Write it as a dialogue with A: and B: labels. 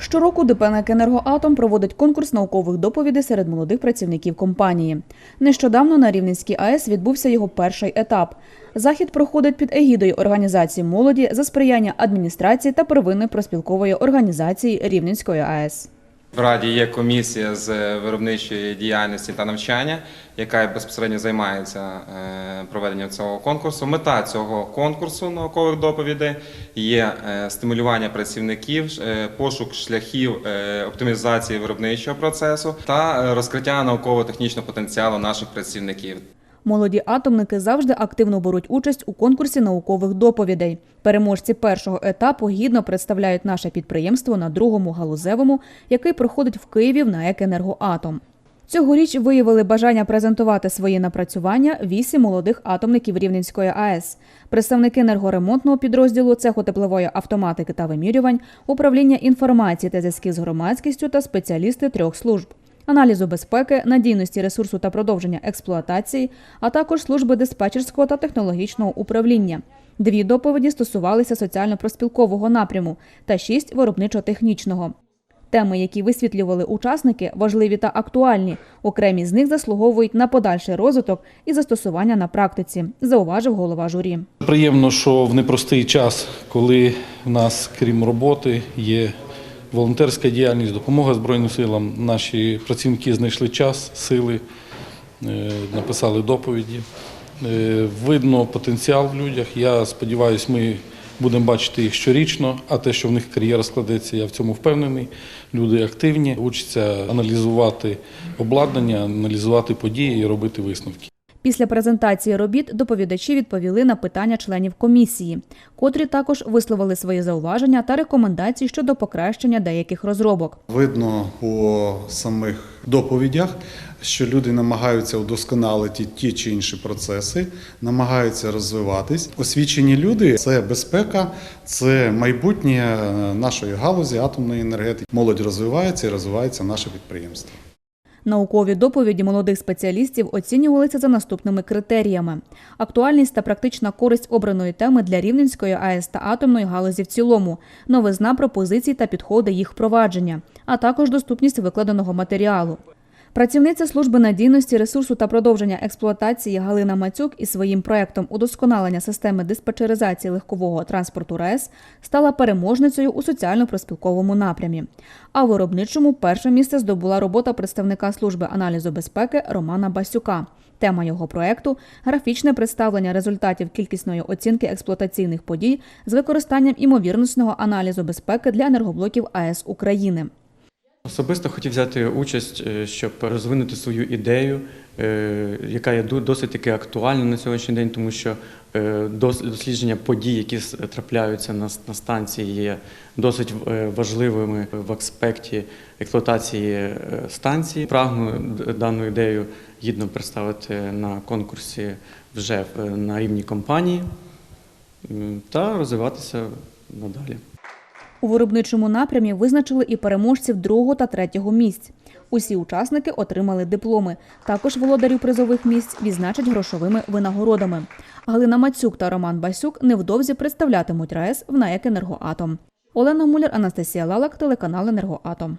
A: Щороку ДПНК «Енергоатом» проводить конкурс наукових доповідей серед молодих працівників компанії. Нещодавно на Рівненській АЕС відбувся його перший етап. Захід проходить під егідою організації молоді за сприяння адміністрації та первинної проспілкової організації Рівненської АЕС.
B: В Раді є комісія з виробничої діяльності та навчання, яка безпосередньо займається е, проведенням цього конкурсу. Мета цього конкурсу наукових доповідей є е, стимулювання працівників, е, пошук шляхів оптимізації виробничого процесу та розкриття науково-технічного потенціалу наших працівників.
A: Молоді атомники завжди активно беруть участь у конкурсі наукових доповідей. Переможці першого етапу гідно представляють наше підприємство на другому галузевому, який проходить в Києві в НАЕК «Енергоатом». Цьогоріч виявили бажання презентувати свої напрацювання вісім молодих атомників Рівненської АЕС, представники енергоремонтного підрозділу цеху теплової автоматики та вимірювань, управління інформації та зв'язків з громадськістю та спеціалісти трьох служб аналізу безпеки, надійності ресурсу та продовження експлуатації, а також служби диспетчерського та технологічного управління. Дві доповіді стосувалися соціально-проспілкового напряму та шість виробничо-технічного. Теми, які висвітлювали учасники, важливі та актуальні. Окремі з них заслуговують на подальший розвиток і застосування на практиці, зауважив голова журі.
C: Приємно, що в непростий час, коли в нас, крім роботи, є волонтерська діяльність, допомога Збройним силам. Наші працівники знайшли час, сили, е, написали доповіді. Е, Видно потенціал в людях. Я сподіваюся, ми будемо бачити їх щорічно, а те, що в них кар'єра складеться, я в цьому впевнений. Люди активні, учаться аналізувати обладнання, аналізувати події і робити висновки.
A: Після презентації робіт доповідачі відповіли на питання членів комісії, котрі також висловили свої зауваження та рекомендації щодо покращення деяких розробок.
D: Видно по самих доповідях, що люди намагаються удосконалити ті чи інші процеси, намагаються розвиватись. Освічені люди це безпека, це майбутнє нашої галузі атомної енергетики. Молодь розвивається і розвивається наше підприємство.
A: Наукові доповіді молодих спеціалістів оцінювалися за наступними критеріями: актуальність та практична користь обраної теми для Рівненської АЕС та атомної галузі в цілому, новизна пропозицій та підходи їх впровадження, а також доступність викладеного матеріалу. Працівниця служби надійності ресурсу та продовження експлуатації Галина Мацюк із своїм проектом удосконалення системи диспетчеризації легкового транспорту РЕС стала переможницею у соціально-проспілковому напрямі. А виробничому перше місце здобула робота представника служби аналізу безпеки Романа Басюка. Тема його проекту графічне представлення результатів кількісної оцінки експлуатаційних подій з використанням імовірностного аналізу безпеки для енергоблоків АЕС України.
E: Особисто хотів взяти участь, е, щоб розвинути свою ідею, е, яка є досить таки актуальна на сьогоднішній день, тому що е, дослідження подій, які трапляються на станції, є досить важливими в аспекті експлуатації станції. Прагну дану ідею гідно представити на конкурсі вже на рівні компанії та розвиватися надалі.
A: У виробничому напрямі визначили і переможців другого та третього місць. Усі учасники отримали дипломи. Також володарів призових місць відзначать грошовими винагородами. Галина Мацюк та Роман Басюк невдовзі представлятимуть РаЕС в НАЕК «Енергоатом». Олена Муляр, Анастасія Лалак, телеканал «Енергоатом».